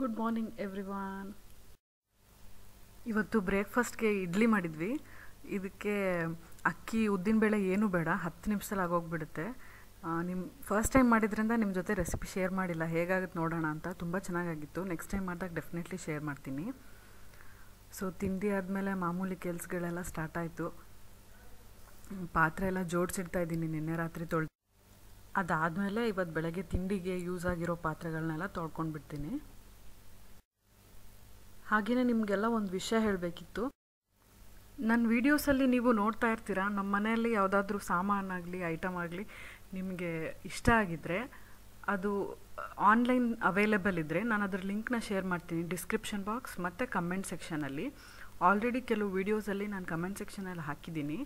Good morning everyone ಇವತ್ತು ಬ್ರೇಕ್ಫಾಸ್ಟ್ಗೆ ಇಡ್ಲಿ ಮಾಡಿದ್ವಿ. ಇದಕ್ಕೆ ಅಕ್ಕಿ ಉದ್ದಿನಬೇಳೆ ಏನೂ ಬೇಡ. ಹತ್ತು ನಿಮಿಷದಲ್ಲಿ ಆಗೋಗ್ಬಿಡುತ್ತೆ. ನಿಮ್ಮ ಫಸ್ಟ್ ಟೈಮ್ ಮಾಡಿದ್ರಿಂದ ನಿಮ್ಮ ಜೊತೆ ರೆಸಿಪಿ ಶೇರ್ ಮಾಡಿಲ್ಲ. ಹೇಗಾಗುತ್ತೆ ನೋಡೋಣ ಅಂತ. ತುಂಬ ಚೆನ್ನಾಗಾಗಿತ್ತು. ನೆಕ್ಸ್ಟ್ ಟೈಮ್ ಮಾಡಿದಾಗ ಡೆಫಿನೆಟ್ಲಿ ಶೇರ್ ಮಾಡ್ತೀನಿ. ಸೊ ತಿಂಡಿ ಆದಮೇಲೆ ಮಾಮೂಲಿ ಕೆಲಸಗಳೆಲ್ಲ ಸ್ಟಾರ್ಟ್ ಆಯಿತು. ಪಾತ್ರೆ ಎಲ್ಲ ಜೋಡಿಸಿಡ್ತಾ ಇದ್ದೀನಿ. ನಿನ್ನೆ ರಾತ್ರಿ ತೊಳ್ ಅದಾದಮೇಲೆ ಇವತ್ತು ಬೆಳಗ್ಗೆ ತಿಂಡಿಗೆ ಯೂಸ್ ಆಗಿರೋ ಪಾತ್ರೆಗಳನ್ನೆಲ್ಲ ತೊಳ್ಕೊಂಡು ಬಿಡ್ತೀನಿ ಹಾಗೆಯೇ ನಿಮಗೆಲ್ಲ ಒಂದು ವಿಷಯ ಹೇಳಬೇಕಿತ್ತು. ನನ್ನ ವೀಡಿಯೋಸಲ್ಲಿ ನೀವು ನೋಡ್ತಾ ಇರ್ತೀರಾ ನಮ್ಮ ಮನೆಯಲ್ಲಿ ಯಾವುದಾದ್ರೂ ಸಾಮಾನಾಗಲಿ ಐಟಮ್ ಆಗಲಿ ನಿಮಗೆ ಇಷ್ಟ ಆಗಿದ್ದರೆ ಅದು ಆನ್ಲೈನ್ ಅವೈಲೇಬಲ್ ಇದ್ದರೆ ನಾನು ಅದ್ರ ಲಿಂಕ್ನ ಶೇರ್ ಮಾಡ್ತೀನಿ ಡಿಸ್ಕ್ರಿಪ್ಷನ್ ಬಾಕ್ಸ್ ಮತ್ತು ಕಮೆಂಟ್ ಸೆಕ್ಷನಲ್ಲಿ. ಆಲ್ರೆಡಿ ಕೆಲವು ವೀಡಿಯೋಸಲ್ಲಿ ನಾನು ಕಮೆಂಟ್ ಸೆಕ್ಷನಲ್ಲಿ ಹಾಕಿದ್ದೀನಿ.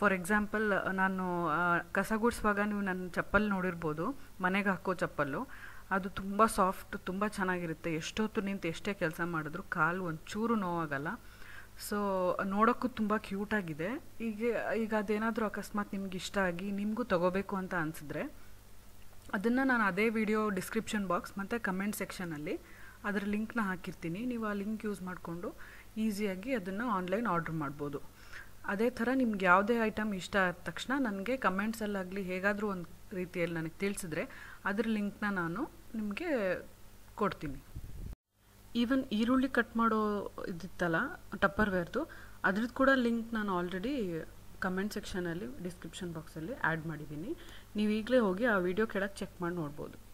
ಫಾರ್ ಎಕ್ಸಾಂಪಲ್, ನಾನು ಕಸ ಗುಡಿಸುವಾಗ ನೀವು ನನ್ನ ಚಪ್ಪಲ್ ನೋಡಿರ್ಬೋದು, ಮನೆಗೆ ಹಾಕೋ ಚಪ್ಪಲ್ಲು. ಅದು ತುಂಬ ಸಾಫ್ಟ್ ತುಂಬ ಚೆನ್ನಾಗಿರುತ್ತೆ. ಎಷ್ಟೊತ್ತು ನಿಂತು ಎಷ್ಟೇ ಕೆಲಸ ಮಾಡಿದ್ರು ಕಾಲು ಒಂಚೂರು ನೋವಾಗಲ್ಲ. ಸೊ ನೋಡೋಕ್ಕೂ ತುಂಬ ಕ್ಯೂಟಾಗಿದೆ ಈಗ ಈಗ ಅದೇನಾದರೂ ಅಕಸ್ಮಾತ್ ನಿಮ್ಗೆ ಇಷ್ಟ ಆಗಿ ನಿಮಗೂ ತಗೋಬೇಕು ಅಂತ ಅನಿಸಿದ್ರೆ ಅದನ್ನು ನಾನು ಅದೇ ವಿಡಿಯೋ ಡಿಸ್ಕ್ರಿಪ್ಷನ್ ಬಾಕ್ಸ್ ಮತ್ತು ಕಮೆಂಟ್ ಸೆಕ್ಷನಲ್ಲಿ ಅದರ ಲಿಂಕ್ನ ಹಾಕಿರ್ತೀನಿ. ನೀವು ಆ ಲಿಂಕ್ ಯೂಸ್ ಮಾಡಿಕೊಂಡು ಈಸಿಯಾಗಿ ಅದನ್ನು ಆನ್ಲೈನ್ ಆರ್ಡ್ರ್ ಮಾಡ್ಬೋದು. ಅದೇ ಥರ ನಿಮ್ಗೆ ಯಾವುದೇ ಐಟಮ್ ಇಷ್ಟ ಆದ ತಕ್ಷಣ ನನಗೆ ಕಮೆಂಟ್ಸಲ್ಲಾಗಲಿ ಹೇಗಾದರೂ ಒಂದು ರೀತಿಯಲ್ಲಿ ನನಗೆ ತಿಳಿಸಿದ್ರೆ ಅದ್ರ ಲಿಂಕ್ನ ನಾನು ನಿಮಗೆ ಕೊಡ್ತೀನಿ. ಈವನ್ ಈರುಳ್ಳಿ ಕಟ್ ಮಾಡೋ ಇದಿತ್ತಲ್ಲ ಟಪ್ಪರ್ ವೇರ್ದು ಅದ್ರದ್ದು ಕೂಡ ಲಿಂಕ್ ನಾನು ಆಲ್ರೆಡಿ ಕಮೆಂಟ್ ಸೆಕ್ಷನಲ್ಲಿ ಡಿಸ್ಕ್ರಿಪ್ಷನ್ ಬಾಕ್ಸಲ್ಲಿ ಆ್ಯಡ್ ಮಾಡಿದ್ದೀನಿ. ನೀವು ಈಗಲೇ ಹೋಗಿ ಆ ವಿಡಿಯೋ ಕೆಳಗೆ ಚೆಕ್ ಮಾಡಿ ನೋಡ್ಬೋದು.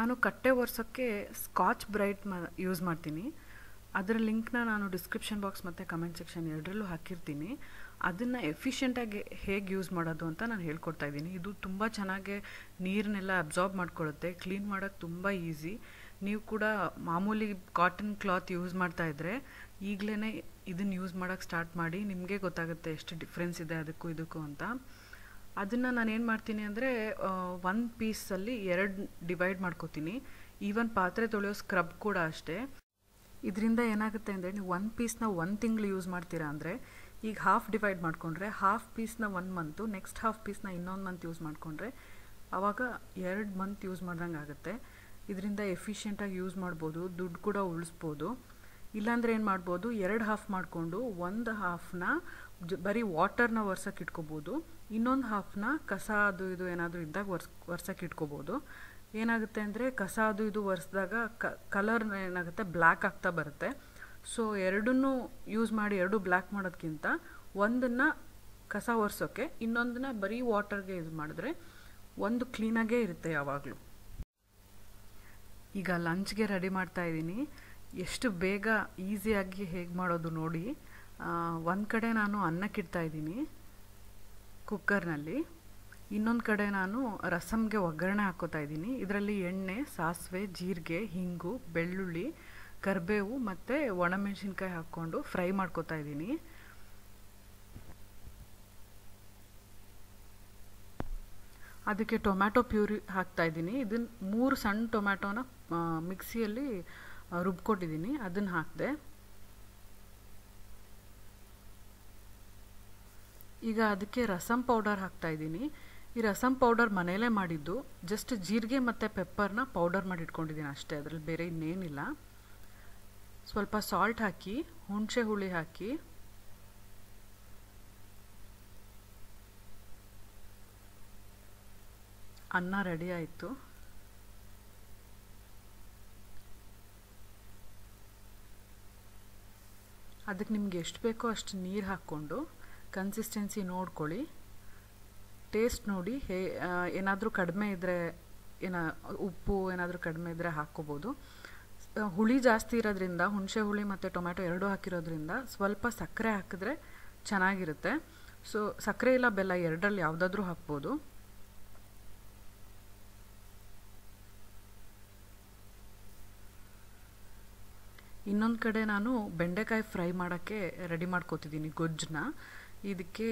ನಾನು ಕಟ್ಟೆ ಒರೆಸೋಕ್ಕೆ ಸ್ಕಾಚ್ ಬ್ರೈಟ್ ಮ ಯೂಸ್ ಮಾಡ್ತೀನಿ. ಅದರ ಲಿಂಕ್ನ ನಾನು ಡಿಸ್ಕ್ರಿಪ್ಷನ್ ಬಾಕ್ಸ್ ಮತ್ತು ಕಮೆಂಟ್ ಸೆಕ್ಷನ್ ಎರಡರಲ್ಲೂ ಹಾಕಿರ್ತೀನಿ. ಅದನ್ನು ಎಫಿಷಿಯೆಂಟಾಗಿ ಹೇಗೆ ಯೂಸ್ ಮಾಡೋದು ಅಂತ ನಾನು ಹೇಳ್ಕೊಡ್ತಾ ಇದ್ದೀನಿ. ಇದು ತುಂಬ ಚೆನ್ನಾಗಿ ನೀರನ್ನೆಲ್ಲ ಅಬ್ಸಾರ್ಬ್ ಮಾಡ್ಕೊಳ್ಳುತ್ತೆ. ಕ್ಲೀನ್ ಮಾಡೋಕ್ಕೆ ತುಂಬ ಈಸಿ ನೀವು ಕೂಡ ಮಾಮೂಲಿ ಕಾಟನ್ ಕ್ಲಾತ್ ಯೂಸ್ ಮಾಡ್ತಾ ಇದ್ದರೆ ಈಗಲೇ ಇದನ್ನು ಯೂಸ್ ಮಾಡೋಕ್ಕೆ ಸ್ಟಾರ್ಟ್ ಮಾಡಿ ನಿಮಗೆ ಗೊತ್ತಾಗುತ್ತೆ ಎಷ್ಟು ಡಿಫ್ರೆನ್ಸ್ ಇದೆ ಅದಕ್ಕೂ ಇದಕ್ಕೂ ಅಂತ. ಅದನ್ನು ನಾನು ಏನು ಮಾಡ್ತೀನಿ ಅಂದರೆ ಒಂದು ಪೀಸಲ್ಲಿ ಎರಡು ಡಿವೈಡ್ ಮಾಡ್ಕೋತೀನಿ. ಈವನ್ ಪಾತ್ರೆ ತೊಳೆಯೋ ಸ್ಕ್ರಬ್ ಕೂಡ ಅಷ್ಟೇ. ಇದರಿಂದ ಏನಾಗುತ್ತೆ ಅಂದರೆ, ನೀವು ಒಂದು ಪೀಸ್ನ ಒಂದು ತಿಂಗಳು ಯೂಸ್ ಮಾಡ್ತೀರಾ ಅಂದರೆ, ಈಗ ಹಾಫ್ ಡಿವೈಡ್ ಮಾಡಿಕೊಂಡ್ರೆ ಹಾಫ್ ಪೀಸ್ನ ಒನ್ ಮಂತು ನೆಕ್ಸ್ಟ್ ಹಾಫ್ ಪೀಸ್ನ ಇನ್ನೊಂದು ಮಂತ್ ಯೂಸ್ ಮಾಡಿಕೊಂಡ್ರೆ ಆವಾಗ ಎರಡು ಮಂತ್ ಯೂಸ್ ಮಾಡ್ದಂಗೆ ಆಗುತ್ತೆ ಇದರಿಂದ ಎಫಿಷಿಯೆಂಟಾಗಿ ಯೂಸ್ ಮಾಡ್ಬೋದು, ದುಡ್ಡು ಕೂಡ ಉಳಿಸ್ಬೋದು. ಇಲ್ಲಾಂದರೆ ಏನು ಮಾಡ್ಬೋದು? ಎರಡು ಹಾಫ್ ಮಾಡಿಕೊಂಡು ಒಂದು ಹಾಫ್ನ ಜ ಬರೀ ವಾಟರ್ನ ಒರ್ಸೋಕೆ ಇಟ್ಕೋಬೋದು. ಇನ್ನೊಂದು ಹಾಫ್ನ ಕಸ ಅದು ಇದು ಏನಾದರೂ ಇದ್ದಾಗ ಒರ್ಸ್, ಒರ್ಸೋಕೆ ಇಟ್ಕೋಬೋದು. ಏನಾಗುತ್ತೆ ಅಂದರೆ ಕಸ ಅದು ಇದು ಒರೆಸಿದಾಗ ಕ ಕಲರ್ ಏನಾಗುತ್ತೆ? ಬ್ಲ್ಯಾಕ್ ಆಗ್ತಾ ಬರುತ್ತೆ. ಸೊ ಎರಡನ್ನೂ ಯೂಸ್ ಮಾಡಿ ಎರಡು ಬ್ಲ್ಯಾಕ್ ಮಾಡೋದಕ್ಕಿಂತ ಒಂದನ್ನು ಕಸ ಒರೆಸೋಕ್ಕೆ ಇನ್ನೊಂದನ್ನ ಬರೀ ವಾಟರ್ಗೆ ಯೂಸ್ ಮಾಡಿದ್ರೆ ಒಂದು ಕ್ಲೀನಾಗೇ ಇರುತ್ತೆ ಯಾವಾಗಲೂ. ಈಗ ಲಂಚ್ಗೆ ರೆಡಿ ಮಾಡ್ತಾ ಇದ್ದೀನಿ. ಎಷ್ಟು ಬೇಗ ಈಸಿಯಾಗಿ ಹೇಗೆ ಮಾಡೋದು ನೋಡಿ. ಒಂದು ಕಡೆ ನಾನು ಅನ್ನಕ್ಕಿಡ್ತಾ ಇದ್ದೀನಿ ಕುಕ್ಕರ್ನಲ್ಲಿ. ಇನ್ನೊಂದು ಕಡೆ ನಾನು ರಸಮ್ಗೆ ಒಗ್ಗರಣೆ ಹಾಕೋತಾ ಇದ್ದೀನಿ. ಇದರಲ್ಲಿ ಎಣ್ಣೆ, ಸಾಸಿವೆ, ಜೀರಿಗೆ, ಹಿಂಗು, ಬೆಳ್ಳುಳ್ಳಿ, ಕರಿಬೇವು ಮತ್ತು ಒಣಮೆಣಸಿನ್ಕಾಯಿ ಹಾಕ್ಕೊಂಡು ಫ್ರೈ ಮಾಡ್ಕೋತಾ ಇದ್ದೀನಿ. ಅದಕ್ಕೆ ಟೊಮ್ಯಾಟೊ ಪ್ಯೂರಿ ಹಾಕ್ತಾ ಇದ್ದೀನಿ. ಇದನ್ನು ಮೂರು ಸಣ್ಣ ಟೊಮ್ಯಾಟೊನ ಮಿಕ್ಸಿಯಲ್ಲಿ ರುಬ್ಕೊಟ್ಟಿದ್ದೀನಿ. ಅದನ್ನು ಹಾಕಿದೆ. ಈಗ ಅದಕ್ಕೆ ರಸಂ ಪೌಡರ್ ಹಾಕ್ತಾ ಇದ್ದೀನಿ. ಈ ರಸಂ ಪೌಡರ್ ಮನೆಯಲ್ಲೇ ಮಾಡಿದ್ದು. ಜಸ್ಟ್ ಜೀರಿಗೆ ಮತ್ತು ಪೆಪ್ಪರ್ನ ಪೌಡರ್ ಮಾಡಿ ಇಟ್ಕೊಂಡಿದ್ದೀನಿ ಅಷ್ಟೇ. ಅದರಲ್ಲಿ ಬೇರೆ ಇನ್ನೇನಿಲ್ಲ. ಸ್ವಲ್ಪ ಸಾಲ್ಟ್ ಹಾಕಿ, ಹುಣಸೆ ಹುಳಿ ಹಾಕಿ. ಅನ್ನ ರೆಡಿ ಆಯಿತು. ಅದಕ್ಕೆ ನಿಮ್ಗೆ ಎಷ್ಟು ಬೇಕೋ ಅಷ್ಟು ನೀರು ಹಾಕ್ಕೊಂಡು ಕನ್ಸಿಸ್ಟೆನ್ಸಿ ನೋಡ್ಕೊಳ್ಳಿ. ಟೇಸ್ಟ್ ನೋಡಿ, ಹೇ ಏನಾದರೂ ಕಡಿಮೆ ಇದ್ದರೆ ಏನ, ಉಪ್ಪು ಏನಾದರೂ ಕಡಿಮೆ ಇದ್ದರೆ ಹಾಕ್ಕೋಬೋದು. ಹುಳಿ ಜಾಸ್ತಿ ಇರೋದ್ರಿಂದ, ಹುಣಸೆ ಹುಳಿ ಮತ್ತು ಟೊಮ್ಯಾಟೊ ಎರಡೂ ಹಾಕಿರೋದ್ರಿಂದ ಸ್ವಲ್ಪ ಸಕ್ಕರೆ ಹಾಕಿದ್ರೆ ಚೆನ್ನಾಗಿರುತ್ತೆ. ಸೊ ಸಕ್ಕರೆ ಇಲ್ಲ, ಬೆಲ್ಲ ಎರಡರಲ್ಲಿ ಯಾವುದಾದ್ರೂ ಹಾಕ್ಬೋದು. ಇನ್ನೊಂದು ಕಡೆ ನಾನು ಬೆಂಡೆಕಾಯಿ ಫ್ರೈ ಮಾಡೋಕ್ಕೆ ರೆಡಿ ಮಾಡ್ಕೋತಿದ್ದೀನಿ ಗೊಜ್ಜನ್ನ ಇದಕ್ಕೆ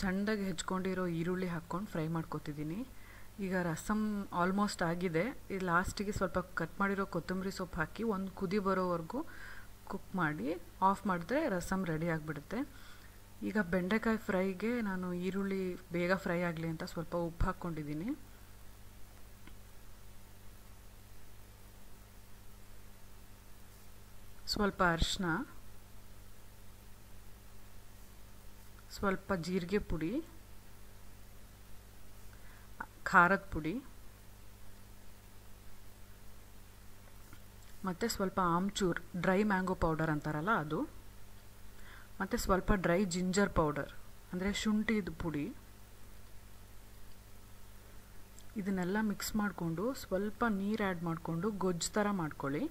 ಚೆಂದಾಗಿ ಹೆಚ್ಕೊಂಡಿರೋ ಈರುಳ್ಳಿ ಹಾಕ್ಕೊಂಡು ಫ್ರೈ ಮಾಡ್ಕೋತಿದ್ದೀನಿ ಈಗ ರಸಮ್ ಆಲ್ಮೋಸ್ಟ್ ಆಗಿದೆ. ಇದು ಲಾಸ್ಟಿಗೆ ಸ್ವಲ್ಪ ಕಟ್ ಮಾಡಿರೋ ಕೊತ್ತಂಬರಿ ಸೊಪ್ಪು ಹಾಕಿ ಒಂದು ಕುದಿ ಬರೋವರೆಗೂ ಕುಕ್ ಮಾಡಿ ಆಫ್ ಮಾಡಿದ್ರೆ ರಸಮ್ ರೆಡಿ ಆಗಿಬಿಡುತ್ತೆ. ಈಗ ಬೆಂಡೆಕಾಯಿ ಫ್ರೈಗೆ ನಾನು ಈರುಳ್ಳಿ ಬೇಗ ಫ್ರೈ ಆಗಲಿ ಅಂತ ಸ್ವಲ್ಪ ಉಪ್ಪು ಹಾಕ್ಕೊಂಡಿದ್ದೀನಿ ಸ್ವಲ್ಪ ಅರಿಶಿನ ಸ್ವಲ್ಪ ಜೀರಿಗೆ ಪುಡಿ, ಖಾರದ ಪುಡಿ, ಮತ್ತು ಸ್ವಲ್ಪ ಆಮ್ಚೂರ್, ಡ್ರೈ ಮ್ಯಾಂಗೋ ಪೌಡರ್ ಅಂತಾರಲ್ಲ ಅದು, ಮತ್ತು ಸ್ವಲ್ಪ ಡ್ರೈ ಜಿಂಜರ್ ಪೌಡರ್, ಅಂದರೆ ಶುಂಠಿದ ಪುಡಿ. ಇದನ್ನೆಲ್ಲ ಮಿಕ್ಸ್ ಮಾಡಿಕೊಂಡು ಸ್ವಲ್ಪ ನೀರು ಆ್ಯಡ್ ಮಾಡಿಕೊಂಡು ಗೊಜ್ಜು ಥರ ಮಾಡ್ಕೊಳ್ಳಿ.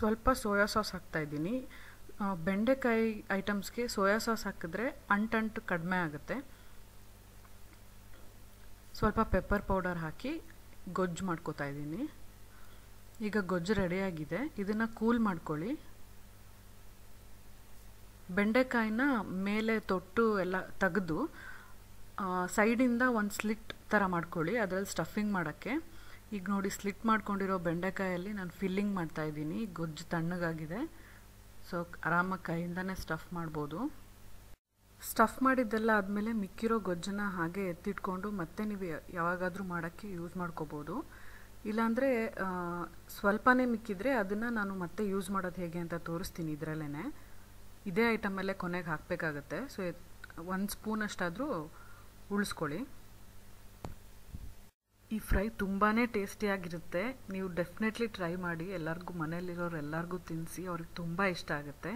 ಸ್ವಲ್ಪ ಸೋಯಾ ಸಾಸ್ ಹಾಕ್ತಾಯಿದ್ದೀನಿ ಬೆಂಡೆಕಾಯಿ ಐಟಮ್ಸ್ಗೆ ಸೋಯಾ ಸಾಸ್ ಹಾಕಿದ್ರೆ ಅಂಟಂಟು ಕಡಿಮೆ ಆಗುತ್ತೆ. ಸ್ವಲ್ಪ ಪೆಪ್ಪರ್ ಪೌಡರ್ ಹಾಕಿ ಗೊಜ್ಜು ಮಾಡ್ಕೋತಾ ಇದ್ದೀನಿ. ಈಗ ಗೊಜ್ಜು ರೆಡಿಯಾಗಿದೆ. ಇದನ್ನು ಕೂಲ್ ಮಾಡ್ಕೊಳ್ಳಿ. ಬೆಂಡೆಕಾಯಿನ ಮೇಲೆ ತೊಟ್ಟು ಎಲ್ಲ ತೆಗೆದು ಸೈಡಿಂದ ಒಂದು ಸ್ಲಿಟ್ ಥರ ಮಾಡ್ಕೊಳ್ಳಿ. ಅದರಲ್ಲಿ ಸ್ಟಫಿಂಗ್ ಮಾಡೋಕ್ಕೆ. ಈಗ ನೋಡಿ ಸ್ಲಿಟ್ ಮಾಡ್ಕೊಂಡಿರೋ ಬೆಂಡೆಕಾಯಲ್ಲಿ ನಾನು ಫಿಲ್ಲಿಂಗ್ ಮಾಡ್ತಾಯಿದ್ದೀನಿ ಗೊಜ್ಜು ತಣ್ಣಗಾಗಿದೆ. ಸೊ ಆರಾಮಾಗಿ ಕೈಯಿಂದನೇ ಸ್ಟಫ್ ಮಾಡ್ಬೋದು. ಸ್ಟಫ್ ಮಾಡಿದ್ದೆಲ್ಲ ಆದಮೇಲೆ ಮಿಕ್ಕಿರೋ ಗೊಜ್ಜನ್ನ ಹಾಗೆ ಎತ್ತಿಟ್ಕೊಂಡು ಮತ್ತೆ ನೀವು ಯಾವಾಗಾದರೂ ಮಾಡೋಕ್ಕೆ ಯೂಸ್ ಮಾಡ್ಕೋಬೋದು. ಇಲ್ಲಾಂದರೆ ಸ್ವಲ್ಪನೇ ಮಿಕ್ಕಿದ್ರೆ ಅದನ್ನು ನಾನು ಮತ್ತೆ ಯೂಸ್ ಮಾಡೋದು ಹೇಗೆ ಅಂತ ತೋರಿಸ್ತೀನಿ ಇದರಲ್ಲೇ ಇದೇ ಐಟಮಲ್ಲೇ ಕೊನೆಗೆ ಹಾಕಬೇಕಾಗತ್ತೆ. ಸೊ ಒಂದು ಸ್ಪೂನ್ ಅಷ್ಟಾದರೂ ಉಳಿಸ್ಕೊಳ್ಳಿ. ಈ ಫ್ರೈ ತುಂಬಾ ಟೇಸ್ಟಿಯಾಗಿರುತ್ತೆ ನೀವು ಡೆಫಿನೆಟ್ಲಿ ಟ್ರೈ ಮಾಡಿ. ಎಲ್ಲರಿಗೂ ಮನೇಲಿರೋರು ಎಲ್ಲರಿಗೂ ತಿನ್ನಿಸಿ ಅವ್ರಿಗೆ ತುಂಬ ಇಷ್ಟ ಆಗುತ್ತೆ.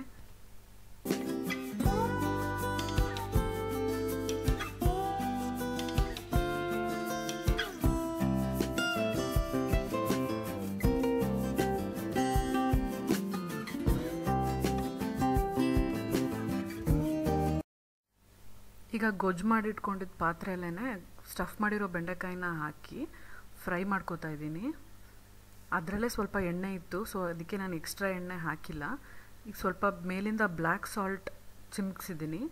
ಈಗ ಗೊಜ್ಜು ಮಾಡಿಟ್ಕೊಂಡಿದ್ದ ಪಾತ್ರೆಯಲ್ಲೇ ಸ್ಟಫ್ ಮಾಡಿರೋ ಬೆಂಡೆಕಾಯಿನ ಹಾಕಿ ಫ್ರೈ ಮಾಡ್ಕೋತಾ ಇದ್ದೀನಿ. ಅದರಲ್ಲೇ ಸ್ವಲ್ಪ ಎಣ್ಣೆ ಇತ್ತು ಸೊ ಅದಕ್ಕೆ ನಾನು ಎಕ್ಸ್ಟ್ರಾ ಎಣ್ಣೆ ಹಾಕಿಲ್ಲ. ಈಗ ಸ್ವಲ್ಪ ಮೇಲಿಂದ ಬ್ಲ್ಯಾಕ್ ಸಾಲ್ಟ್ ಚಿಮ್ಕ್ಸಿದ್ದೀನಿ.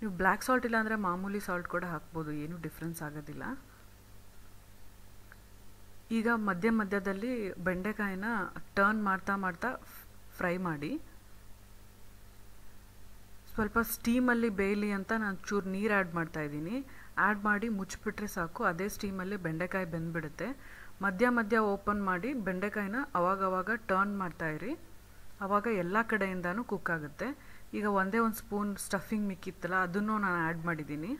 ನೀವು ಬ್ಲ್ಯಾಕ್ ಸಾಲ್ಟ್ ಇಲ್ಲ ಅಂದರೆ ಮಾಮೂಲಿ ಸಾಲ್ಟ್ ಕೂಡ ಹಾಕ್ಬೋದು, ಏನೂ ಡಿಫ್ರೆನ್ಸ್ ಆಗೋದಿಲ್ಲ. ಈಗ ಮಧ್ಯ ಮಧ್ಯದಲ್ಲಿ ಬೆಂಡೆಕಾಯಿನ ಟರ್ನ್ ಮಾಡ್ತಾ ಮಾಡ್ತಾ ಫ್ರೈ ಮಾಡಿ. ಸ್ವಲ್ಪ ಸ್ಟೀಮಲ್ಲಿ ಬೇಯಲಿ ಅಂತ ನಾನು ಚೂರು ನೀರು ಆ್ಯಡ್ ಮಾಡ್ತಾ ಇದ್ದೀನಿ. ಆ್ಯಡ್ ಮಾಡಿ ಮುಚ್ಚಿಬಿಟ್ರೆ ಸಾಕು. ಅದೇ ಸ್ಟೀಮಲ್ಲಿ ಬೆಂಡೆಕಾಯಿ ಬೆಂದ್ಬಿಡುತ್ತೆ. ಮಧ್ಯ ಮಧ್ಯ ಓಪನ್ ಮಾಡಿ ಬೆಂಡೆಕಾಯಿನ ಅವಾಗವಾಗ ಟರ್ನ್ ಮಾಡ್ತಾಯಿರಿ ಆವಾಗ ಎಲ್ಲ ಕಡೆಯಿಂದನೂ ಕುಕ್ ಆಗುತ್ತೆ. ಈಗ ಒಂದೇ ಒಂದು ಸ್ಪೂನ್ ಸ್ಟಫಿಂಗ್ ಮಿಕ್ಕಿತ್ತಲ್ಲ, ಅದನ್ನು ನಾನು ಆ್ಯಡ್ ಮಾಡಿದ್ದೀನಿ.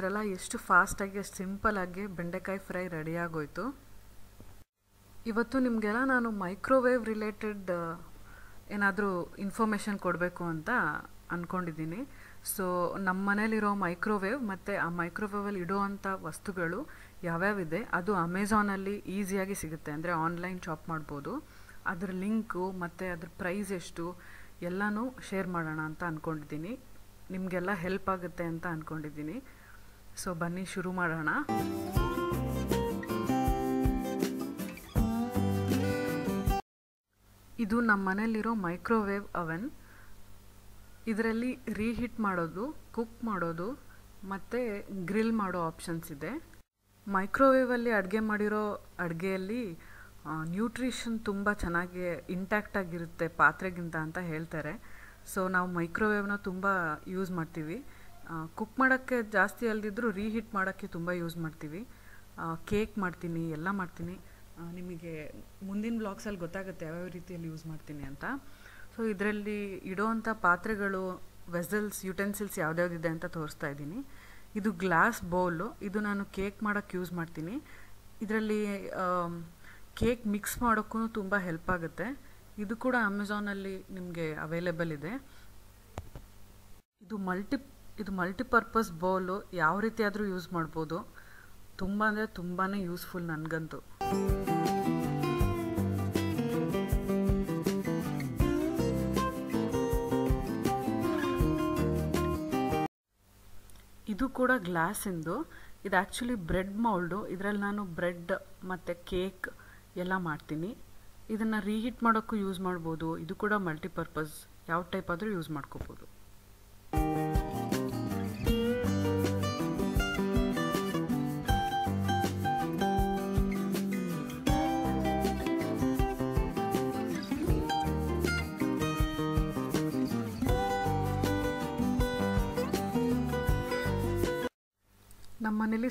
ನೋಡಿದ್ರಲ್ಲ ಎಷ್ಟು ಫಾಸ್ಟಾಗಿ, ಎಷ್ಟು ಸಿಂಪಲಾಗಿ ಬೆಂಡೆಕಾಯಿ ಫ್ರೈ ರೆಡಿಯಾಗೋಯ್ತು. ಇವತ್ತು ನಿಮಗೆಲ್ಲ ನಾನು ಮೈಕ್ರೋವೇವ್ ರಿಲೇಟೆಡ್ ಏನಾದರೂ ಇನ್ಫಾರ್ಮೇಷನ್ ಕೊಡಬೇಕು ಅಂತ ಅಂದ್ಕೊಂಡಿದ್ದೀನಿ ಸೊ ನಮ್ಮ ಮನೇಲಿರೋ ಮೈಕ್ರೋವೇವ್ ಮತ್ತು ಆ ಮೈಕ್ರೋವೇವಲ್ಲಿ ಇಡೋವಂಥ ವಸ್ತುಗಳು ಯಾವ್ಯಾವಿದೆ, ಅದು ಅಮೆಝಾನಲ್ಲಿ ಈಸಿಯಾಗಿ ಸಿಗುತ್ತೆ. ಅಂದರೆ ಆನ್ಲೈನ್ ಶಾಪ್ ಮಾಡ್ಬೋದು. ಅದ್ರ ಲಿಂಕು ಮತ್ತು ಅದ್ರ ಪ್ರೈಸ್ ಎಷ್ಟು, ಎಲ್ಲನೂ ಶೇರ್ ಮಾಡೋಣ ಅಂತ ಅಂದ್ಕೊಂಡಿದ್ದೀನಿ ನಿಮಗೆಲ್ಲ ಹೆಲ್ಪ್ ಆಗುತ್ತೆ ಅಂತ ಅಂದ್ಕೊಂಡಿದ್ದೀನಿ ಸೊ ಬನ್ನಿ, ಶುರು ಮಾಡೋಣ. ಇದು ನಮ್ಮ ಮನೇಲಿರೋ ಮೈಕ್ರೋವೇವ್ ಅವೆನ್. ಇದರಲ್ಲಿ ರೀಹೀಟ್ ಮಾಡೋದು, ಕುಕ್ ಮಾಡೋದು, ಮತ್ತು ಗ್ರಿಲ್ ಮಾಡೋ ಆಪ್ಷನ್ಸ್ ಇದೆ. ಮೈಕ್ರೋವೇವಲ್ಲಿ ಅಡುಗೆ ಮಾಡಿರೋ ಅಡುಗೆಯಲ್ಲಿ ನ್ಯೂಟ್ರಿಷನ್ ತುಂಬ ಚೆನ್ನಾಗಿ ಇಂಟ್ಯಾಕ್ಟ್ ಆಗಿರುತ್ತೆ ಪಾತ್ರೆಗಿಂತ ಅಂತ ಹೇಳ್ತಾರೆ. ಸೊ ನಾವು ಮೈಕ್ರೋವೇವ್ನ ತುಂಬ ಯೂಸ್ ಮಾಡ್ತೀವಿ. ಕುಕ್ ಮಾಡೋಕ್ಕೆ ಜಾಸ್ತಿ ಅಲ್ದಿದ್ರೂ ರೀಹೀಟ್ ಮಾಡೋಕ್ಕೆ ತುಂಬ ಯೂಸ್ ಮಾಡ್ತೀವಿ. ಕೇಕ್ ಮಾಡ್ತೀನಿ, ಎಲ್ಲ ಮಾಡ್ತೀನಿ. ನಿಮಗೆ ಮುಂದಿನ ಬ್ಲಾಗ್ಸಲ್ಲಿ ಗೊತ್ತಾಗುತ್ತೆ ಯಾವ್ಯಾವ ರೀತಿಯಲ್ಲಿ ಯೂಸ್ ಮಾಡ್ತೀನಿ ಅಂತ. ಸೊ ಇದರಲ್ಲಿ ಇಡೋವಂಥ ಪಾತ್ರೆಗಳು ವೆಸಲ್ಸ್ ಯುಟೆನ್ಸಿಲ್ಸ್ ಯಾವ್ದ್ಯಾವ್ದಿದೆ ಅಂತ ತೋರಿಸ್ತಾ ಇದ್ದೀನಿ. ಇದು ಗ್ಲಾಸ್ ಬೌಲು ಇದು ನಾನು ಕೇಕ್ ಮಾಡೋಕ್ಕೆ ಯೂಸ್ ಮಾಡ್ತೀನಿ. ಇದರಲ್ಲಿ ಕೇಕ್ ಮಿಕ್ಸ್ ಮಾಡೋಕ್ಕೂ ತುಂಬ ಹೆಲ್ಪ್ ಆಗುತ್ತೆ. ಇದು ಕೂಡ ಅಮೆಝಾನಲ್ಲಿ ನಿಮಗೆ ಅವೈಲೇಬಲ್ ಇದೆ. ಇದು ಮಲ್ಟಿ ಇದು ಮಲ್ಟಿಪರ್ಪಸ್ ಬೌಲು ಯಾವ ರೀತಿ ಆದರೂ ಯೂಸ್ ಮಾಡ್ಬೋದು. ತುಂಬ ಅಂದರೆ ತುಂಬಾ ಯೂಸ್ಫುಲ್ ನನಗಂತೂ. ಇದು ಕೂಡ ಗ್ಲಾಸಿಂದು ಇದು. ಆ್ಯಕ್ಚುಲಿ ಬ್ರೆಡ್ ಮೌಲ್ಡು ಇದರಲ್ಲಿ ನಾನು ಬ್ರೆಡ್ ಮತ್ತು ಕೇಕ್ ಎಲ್ಲ ಮಾಡ್ತೀನಿ. ಇದನ್ನು ರೀಹೀಟ್ ಮಾಡೋಕ್ಕೂ ಯೂಸ್ ಮಾಡ್ಬೋದು. ಇದು ಕೂಡ ಮಲ್ಟಿಪರ್ಪಸ್ ಯಾವ ಟೈಪ್ ಆದರೂ ಯೂಸ್ ಮಾಡ್ಕೋಬೋದು.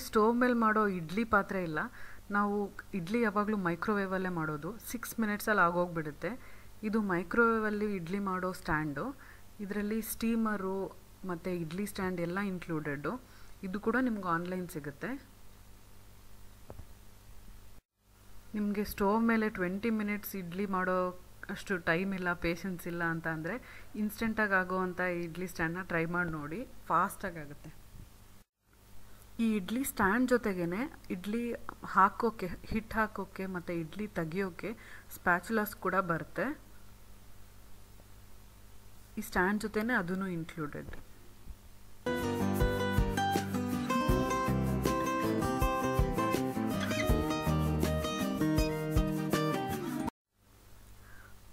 ಸ್ಟೋವ್ ಮೇಲೆ ಮಾಡೋ ಇಡ್ಲಿ ಪಾತ್ರೆ ಇಲ್ಲ. ನಾವು ಇಡ್ಲಿ ಯಾವಾಗಲೂ ಮೈಕ್ರೋವೇವಲ್ಲೇ ಮಾಡೋದು. ಸಿಕ್ಸ್ ಮಿನಿಟ್ಸಲ್ಲಿ ಆಗೋಗ್ಬಿಡುತ್ತೆ. ಇದು ಮೈಕ್ರೋವೇವಲ್ಲಿ ಇಡ್ಲಿ ಮಾಡೋ ಸ್ಟ್ಯಾಂಡು. ಇದರಲ್ಲಿ ಸ್ಟೀಮರು ಮತ್ತು ಇಡ್ಲಿ ಸ್ಟ್ಯಾಂಡ್ ಎಲ್ಲ ಇನ್ಕ್ಲೂಡೆಡ್ಡು ಇದು ಕೂಡ ನಿಮ್ಗೆ ಆನ್ಲೈನ್ ಸಿಗುತ್ತೆ. ನಿಮಗೆ ಸ್ಟೋವ್ ಮೇಲೆ ಟ್ವೆಂಟಿ ಮಿನಿಟ್ಸ್ ಇಡ್ಲಿ ಮಾಡೋ ಅಷ್ಟು ಟೈಮ್ ಇಲ್ಲ ಪೇಷನ್ಸ್ ಇಲ್ಲ ಅಂತ ಅಂದರೆ ಇನ್ಸ್ಟೆಂಟಾಗಿ ಆಗೋವಂಥ ಇಡ್ಲಿ ಸ್ಟ್ಯಾಂಡನ್ನ ಟ್ರೈ ಮಾಡಿ ನೋಡಿ. ಫಾಸ್ಟಾಗಿ ಆಗುತ್ತೆ. ಈ ಇಡ್ಲಿ ಸ್ಟ್ಯಾಂಡ್ ಜೊತೆಗೇ ಇಡ್ಲಿ ಹಾಕೋಕ್ಕೆ ಹಿಟ್ಟು ಹಾಕೋಕ್ಕೆ ಮತ್ತು ಇಡ್ಲಿ ತೆಗಿಯೋಕ್ಕೆ ಸ್ಪ್ಯಾಚುಲಾಸ್ ಕೂಡ ಬರುತ್ತೆ. ಈ ಸ್ಟ್ಯಾಂಡ್ ಜೊತೆನೇ ಅದೂ ಇನ್ಕ್ಲೂಡೆಡ್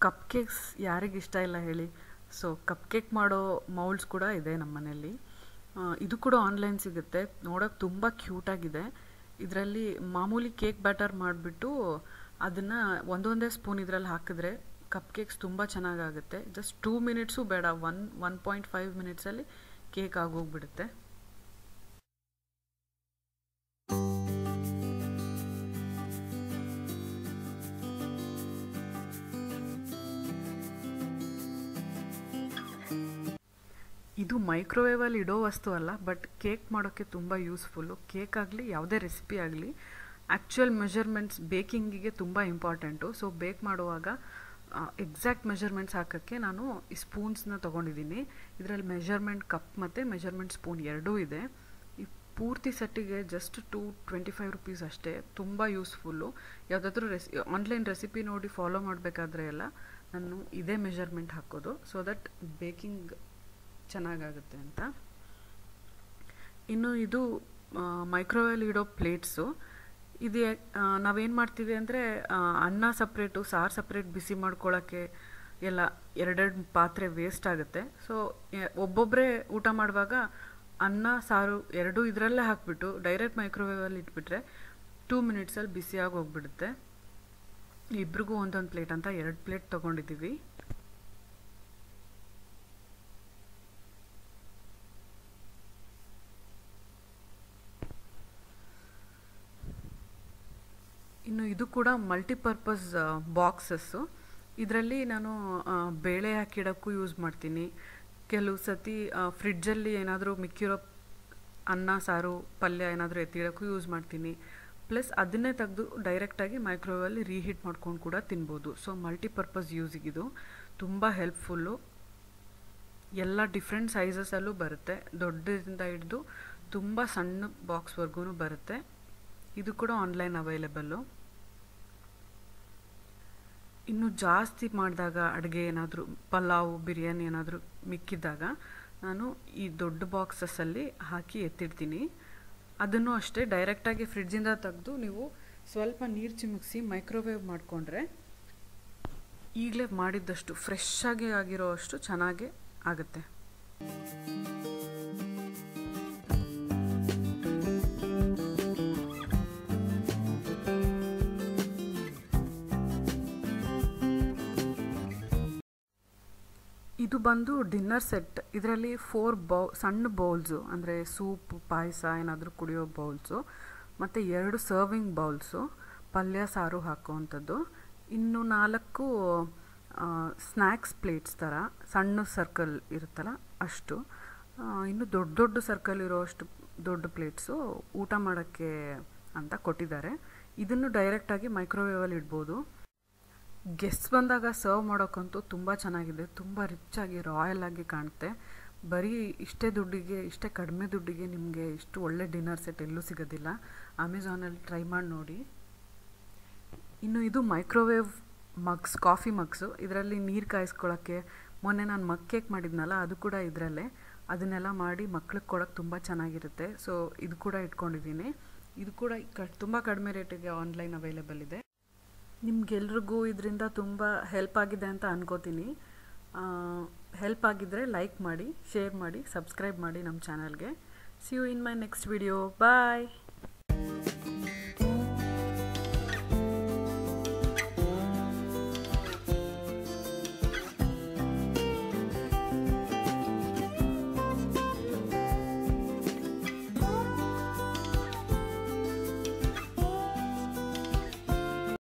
ಕಪ್ ಕೇಕ್ಸ್ ಯಾರಿಗೆ ಇಷ್ಟ ಇಲ್ಲ ಹೇಳಿ. ಸೊ ಕಪ್ ಕೇಕ್ ಮಾಡೋ ಮೌಲ್ಡ್ಸ್ ಕೂಡ ಇದೆ ನಮ್ಮ ಮನೆಯಲ್ಲಿ ಇದು ಕೂಡ ಆನ್ಲೈನ್ ಸಿಗುತ್ತೆ. ನೋಡೋಕೆ ತುಂಬ ಕ್ಯೂಟಾಗಿದೆ ಇದರಲ್ಲಿ ಮಾಮೂಲಿ ಕೇಕ್ ಬ್ಯಾಟರ್ ಮಾಡಿಬಿಟ್ಟು ಅದನ್ನು ಒಂದೊಂದೇ ಸ್ಪೂನ್ ಇದರಲ್ಲಿ ಹಾಕಿದ್ರೆ ಕಪ್ ಕೇಕ್ಸ್ ತುಂಬ ಚೆನ್ನಾಗಾಗುತ್ತೆ. ಜಸ್ಟ್ ಟೂ ಮಿನಿಟ್ಸು ಬೇಡ. ಒನ್ ಒನ್ ಪಾಯಿಂಟ್ ಫೈವ್ ಮಿನಿಟ್ಸಲ್ಲಿ ಕೇಕ್ ಆಗೋಗ್ಬಿಡುತ್ತೆ. ಮೈಕ್ರೋವೇವಲ್ಲಿ ಇಡೋ ವಸ್ತು ಅಲ್ಲ ಬಟ್ ಕೇಕ್ ಮಾಡೋಕ್ಕೆ ತುಂಬ ಯೂಸ್ಫುಲ್ಲು ಕೇಕ್ ಆಗಲಿ, ಯಾವುದೇ ರೆಸಿಪಿ ಆಗಲಿ ಆ್ಯಕ್ಚುಯಲ್ ಮೆಷರ್ಮೆಂಟ್ಸ್ ಬೇಕಿಂಗಿಗೆ ತುಂಬ ಇಂಪಾರ್ಟೆಂಟು ಸೊ ಬೇಕ್ ಮಾಡುವಾಗ ಎಕ್ಸಾಕ್ಟ್ ಮೆಷರ್ಮೆಂಟ್ಸ್ ಹಾಕೋಕ್ಕೆ ನಾನು ಈ ಸ್ಪೂನ್ಸ್ನ ತೊಗೊಂಡಿದ್ದೀನಿ. ಇದರಲ್ಲಿ ಮೆಷರ್ಮೆಂಟ್ ಕಪ್ ಮತ್ತು ಮೆಷರ್ಮೆಂಟ್ ಸ್ಪೂನ್ ಎರಡೂ ಇದೆ. ಈ ಪೂರ್ತಿ ಸೆಟ್ಟಿಗೆ just two twenty five rupees ಅಷ್ಟೇ. ತುಂಬ ಯೂಸ್ಫುಲ್ಲು ಯಾವುದಾದ್ರೂ ರೆಸಿ ಆನ್ಲೈನ್ ರೆಸಿಪಿ ನೋಡಿ ಫಾಲೋ ಮಾಡಬೇಕಾದ್ರೆ ಎಲ್ಲ, ನಾನು ಇದೇ ಮೆಷರ್ಮೆಂಟ್ ಹಾಕೋದು. ಸೊ ದಟ್ ಬೇಕಿಂಗ್ ಚೆನ್ನಾಗಾಗುತ್ತೆ ಅಂತ. ಇನ್ನು ಇದು ಮೈಕ್ರೋವೇವ್ ಇಡೋ ಪ್ಲೇಟ್ಸು ಇದು ನಾವೇನು ಮಾಡ್ತೀವಿ ಅಂದರೆ ಅನ್ನ ಸಪ್ರೇಟು ಸಾರು ಸಪ್ರೇಟ್ ಬಿಸಿ ಮಾಡ್ಕೊಳ್ಳೋಕ್ಕೆ ಎಲ್ಲ ಎರಡೆರಡು ಪಾತ್ರೆ ವೇಸ್ಟ್ ಆಗುತ್ತೆ. ಸೊ ಒಬ್ಬೊಬ್ಬರೇ ಊಟ ಮಾಡುವಾಗ ಅನ್ನ, ಸಾರು ಎರಡೂ ಇದರಲ್ಲೇ ಹಾಕಿಬಿಟ್ಟು ಡೈರೆಕ್ಟ್ ಮೈಕ್ರೋವೇವಲ್ಲಿ ಇಟ್ಬಿಟ್ರೆ ಟೂ ಮಿನಿಟ್ಸಲ್ಲಿ ಬಿಸಿಯಾಗಿ ಹೋಗ್ಬಿಡುತ್ತೆ. ಇಬ್ರಿಗೂ ಒಂದೊಂದು ಪ್ಲೇಟ್ ಅಂತ ಎರಡು ಪ್ಲೇಟ್ ತೊಗೊಂಡಿದ್ದೀವಿ. ಇನ್ನು ಇದು ಕೂಡ ಮಲ್ಟಿಪರ್ಪಸ್ ಬಾಕ್ಸಸ್ಸು ಇದರಲ್ಲಿ ನಾನು ಬೇಳೆ ಹಾಕಿಡೋಕ್ಕೂ ಯೂಸ್ ಮಾಡ್ತೀನಿ. ಕೆಲವು ಸತಿ ಫ್ರಿಡ್ಜಲ್ಲಿ ಏನಾದರೂ ಮಿಕ್ಕಿರೋ ಅನ್ನ, ಸಾರು, ಪಲ್ಯ ಏನಾದರೂ ಎತ್ತಿಡೋಕ್ಕೂ ಯೂಸ್ ಮಾಡ್ತೀನಿ. ಪ್ಲಸ್ ಅದನ್ನೇ ತೆಗೆದು ಡೈರೆಕ್ಟಾಗಿ ಮೈಕ್ರೋವೇವಲ್ಲಿ ರೀಹೀಟ್ ಮಾಡ್ಕೊಂಡು ಕೂಡ ತಿನ್ಬೋದು. ಸೊ ಮಲ್ಟಿಪರ್ಪಸ್ ಯೂಸಿಗಿದು ತುಂಬ ಹೆಲ್ಪ್ಫುಲ್ಲು ಎಲ್ಲ ಡಿಫ್ರೆಂಟ್ ಸೈಜಸಲ್ಲೂ ಬರುತ್ತೆ. ದೊಡ್ಡದಿಂದ ಹಿಡಿದು ತುಂಬ ಸಣ್ಣ ಬಾಕ್ಸ್ವರೆಗೂ ಬರುತ್ತೆ. ಇದು ಕೂಡ ಆನ್ಲೈನ್ ಅವೈಲೇಬಲ್ಲು ಇನ್ನು ಜಾಸ್ತಿ ಮಾಡಿದಾಗ ಅಡುಗೆ ಏನಾದರೂ, ಪಲಾವ್, ಬಿರಿಯಾನಿ ಏನಾದರೂ ಮಿಕ್ಕಿದ್ದಾಗ ನಾನು ಈ ದೊಡ್ಡ ಬಾಕ್ಸಸ್ಸಲ್ಲಿ ಹಾಕಿ ಎತ್ತಿಡ್ತೀನಿ. ಅದನ್ನು ಅಷ್ಟೇ ಡೈರೆಕ್ಟಾಗಿ ಫ್ರಿಡ್ಜಿಂದ ತೆಗೆದು ನೀವು ಸ್ವಲ್ಪ ನೀರು ಚಿಮುಕ್ಸಿ ಮೈಕ್ರೋವೇವ್ ಮಾಡಿಕೊಂಡ್ರೆ ಈಗಲೇ ಮಾಡಿದ್ದಷ್ಟು ಫ್ರೆಶ್ ಆಗಿ ಆಗಿರೋ ಅಷ್ಟು ಚೆನ್ನಾಗೇ ಆಗುತ್ತೆ. ಇದು ಬಂದು ಡಿನ್ನರ್ ಸೆಟ್. ಇದರಲ್ಲಿ ಫೋರ್ ಬೌ, ಸಣ್ಣ ಬೌಲ್ಸು ಅಂದರೆ ಸೂಪ್, ಪಾಯಸ ಏನಾದರೂ ಕುಡಿಯೋ ಬೌಲ್ಸು ಮತ್ತು ಎರಡು ಸರ್ವಿಂಗ್ ಬೌಲ್ಸು ಪಲ್ಯ, ಸಾರು ಹಾಕುವಂಥದ್ದು. ಇನ್ನು ನಾಲ್ಕು ಸ್ನ್ಯಾಕ್ಸ್ ಪ್ಲೇಟ್ಸ್ ಥರ ಸಣ್ಣ ಸರ್ಕಲ್ ಇರುತ್ತಲ್ಲ ಅಷ್ಟು. ಇನ್ನು ದೊಡ್ಡ ದೊಡ್ಡ ಸರ್ಕಲ್ ಇರೋ ಅಷ್ಟು ದೊಡ್ಡ ಪ್ಲೇಟ್ಸು ಊಟ ಮಾಡೋಕ್ಕೆ ಅಂತ ಕೊಟ್ಟಿದ್ದಾರೆ. ಇದನ್ನು ಡೈರೆಕ್ಟಾಗಿ ಮೈಕ್ರೋವೇವಲ್ಲಿ ಇಡ್ಬೋದು. ಗೆಸ್ಟ್ ಬಂದಾಗ ಸರ್ವ್ ಮಾಡೋಕ್ಕಂತೂ ತುಂಬ ಚೆನ್ನಾಗಿದೆ. ತುಂಬ ರಿಚ್ಚಾಗಿ ರಾಯಲ್ ಆಗಿ ಕಾಣುತ್ತೆ ಬರೀ ಇಷ್ಟೇ ದುಡ್ಡಿಗೆ, ಇಷ್ಟೇ ಕಡಿಮೆ ದುಡ್ಡಿಗೆ ನಿಮಗೆ ಇಷ್ಟು ಒಳ್ಳೆ ಡಿನ್ನರ್ ಸೆಟ್ ಎಲ್ಲೂ ಸಿಗೋದಿಲ್ಲ. ಅಮೆಝಾನಲ್ಲಿ ಟ್ರೈ ಮಾಡಿ ನೋಡಿ. ಇನ್ನು ಇದು ಮೈಕ್ರೋವೇವ್ ಮಗ್ಸ್ ಕಾಫಿ ಮಗ್ಸು ಇದರಲ್ಲಿ ನೀರು ಕಾಯಿಸ್ಕೊಳ್ಳೋಕ್ಕೆ ಮೊನ್ನೆ ನಾನು ಮಗ್ ಕೇಕ್ ಮಾಡಿದ್ನಲ್ಲ, ಅದು ಕೂಡ ಇದರಲ್ಲೇ. ಅದನ್ನೆಲ್ಲ ಮಾಡಿ ಮಕ್ಳಿಗೆ ಕೊಡೋಕ್ಕೆ ತುಂಬ ಚೆನ್ನಾಗಿರುತ್ತೆ. ಸೊ ಇದು ಕೂಡ ಇಟ್ಕೊಂಡಿದ್ದೀನಿ. ಇದು ಕೂಡ ಕ, ತುಂಬ ಕಡಿಮೆ ರೇಟಿಗೆ ಆನ್ಲೈನ್ ಅವೈಲೇಬಲ್ ಇದೆ. ನಿಮ್ಗೆಲ್ರಿಗೂ ಇದರಿಂದ ತುಂಬ ಹೆಲ್ಪ್ ಆಗಿದೆ ಅಂತ ಅನ್ಕೋತೀನಿ. ಹೆಲ್ಪ್ ಆಗಿದ್ದರೆ ಲೈಕ್ ಮಾಡಿ ಶೇರ್ ಮಾಡಿ ಸಬ್ಸ್ಕ್ರೈಬ್ ಮಾಡಿ ನಮ್ಮ ಚಾನಲ್ಗೆ see you in my next video bye